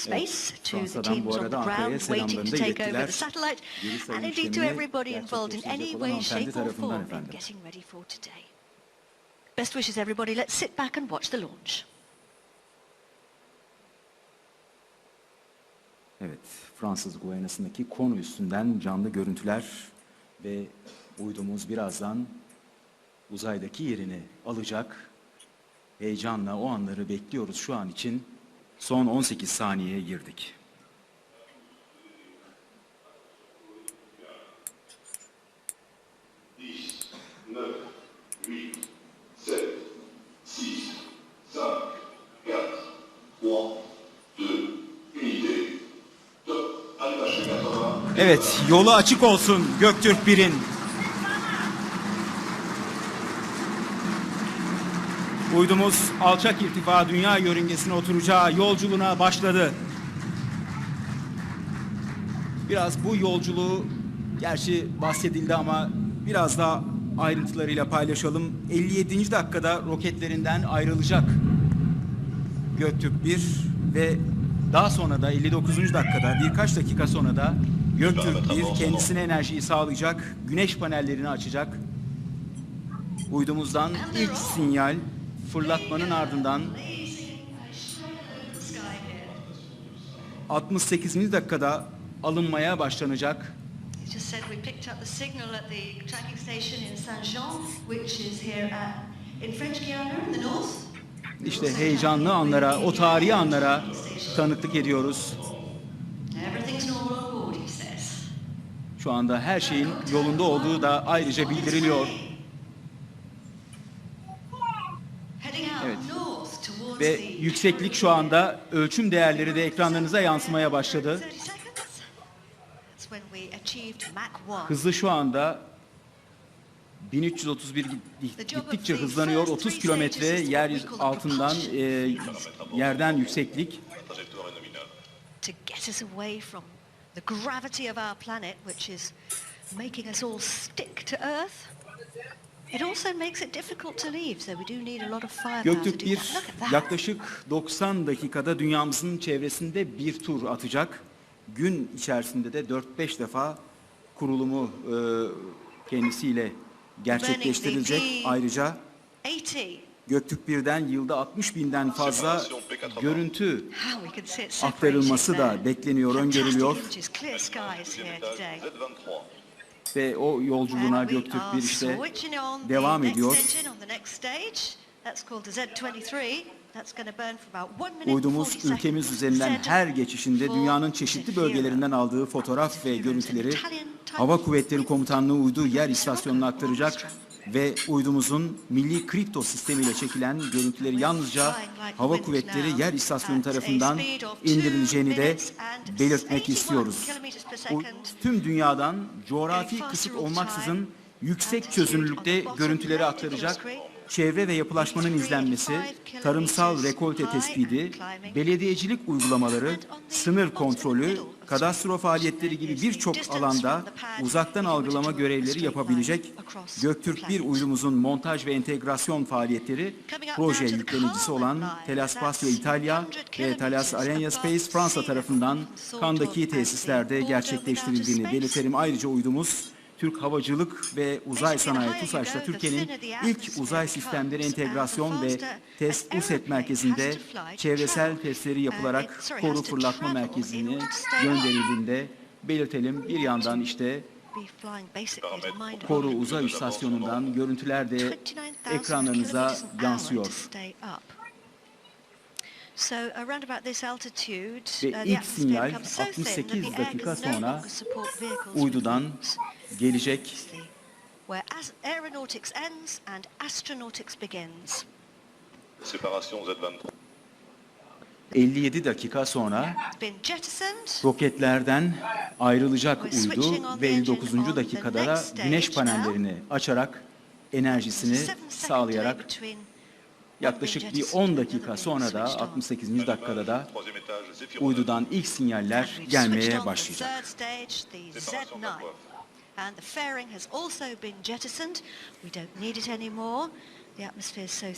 space, to the teams on the ground waiting to take over the satellite, and indeed to everybody involved in any way, shape or form in getting ready for today. Best wishes everybody. Let's sit back and watch the launch. Evet, Fransız Guyana'sındaki konu üstünden canlı görüntüler ve uydumuz birazdan uzaydaki yerini alacak. Heyecanla o anları bekliyoruz şu an için. Son 18 saniyeye girdik. Evet, yolu açık olsun Göktürk 1'in. Uydumuz alçak irtifa dünya yörüngesine oturacağı yolculuğuna başladı. Biraz bu yolculuğu gerçi bahsedildi ama biraz daha ayrıntılarıyla paylaşalım. 57. dakikada roketlerinden ayrılacak Göktürk 1 ve daha sonra da 59. dakikada birkaç dakika sonra da Göktürk 1 kendisine enerjiyi sağlayacak, güneş panellerini açacak. Uydumuzdan ilk sinyal fırlatmanın ardından 68. dakikada alınmaya başlanacak. İşte heyecanlı anlara, o tarihi anlara tanıklık ediyoruz. Şu anda her şeyin yolunda olduğu da ayrıca bildiriliyor. Ve yükseklik şu anda ölçüm değerleri de ekranlarınıza yansımaya başladı. 30 seconds. That's when we achieved Mach 1. Hızı şu anda 1331 git- gittikçe hızlanıyor. 30 kilometre yer altından e, yerden yükseklik. It also makes it difficult to leave, so we do need a lot of firepower to Göktürk do 1 that. Look at that. yaklaşık 90 dakikada dünyamızın çevresinde bir tur atacak. Gün içerisinde de 4-5 defa kurulumu e, kendisiyle gerçekleştirilecek. Ayrıca 80. Göktürk 1'den yılda 60 binden fazla görüntü How we can see it aktarılması da bekleniyor, Fantastic öngörülüyor. images, clear skies here today. Ve o yolculuğuna Göktürk 1 işte devam ediyor. engine on the next stage. That's called the Z23. That's going to burn for about one minute Uydumuz 40 seconds. ülkemiz üzerinden her geçişinde dünyanın çeşitli bölgelerinden aldığı fotoğraf ve görüntüleri Hava Kuvvetleri Komutanlığı uydu yer istasyonuna aktaracak. Ve uydumuzun milli kripto sistemiyle çekilen görüntüleri yalnızca Hava Kuvvetleri yer istasyonu tarafından indirileceğini de belirtmek istiyoruz. Bu tüm dünyadan coğrafi kısıt olmaksızın yüksek çözünürlükte görüntüleri aktaracak çevre ve yapılaşmanın izlenmesi, tarımsal rekolte tespiti, belediyecilik uygulamaları, sınır kontrolü, kadastro faaliyetleri gibi birçok alanda uzaktan algılama görevleri yapabilecek Göktürk 1 uydumuzun montaj ve entegrasyon faaliyetleri proje yüklenicisi olan Telas Spasio İtalya ve Telas Alenia Space Fransa tarafından Kandaki tesislerde gerçekleştirildiğini belirtelim. Ayrıca uydumuz Türk Havacılık ve Uzay Sanayi TUSAŞ'ta Türkiye'nin ilk uzay sistemleri entegrasyon ve test USET merkezinde çevresel testleri yapılarak koru fırlatma merkezine gönderildiğinde belirtelim. Bir yandan işte Koru Uzay İstasyonu'ndan görüntüler de ekranlarınıza yansıyor. So around about this altitude, Ve uh, the ilk atmosphere sinyal becomes so thin that 68 the air dakika sonra uydudan. Gelecek. Where as aeronautics ends and astronautics begins. Séparation Z23. 57 dakika sonra roketlerden ayrılacak uydu ve 59. dakikada da güneş panellerini açarak enerjisini sağlayarak yaklaşık bir being 10 jettisoned dakika sonra da switched on. 68. dakikada da uydudan ilk sinyaller gelmeye başlayacak. And the fairing has also been jettisoned. We don't need it anymore. The atmosphere is so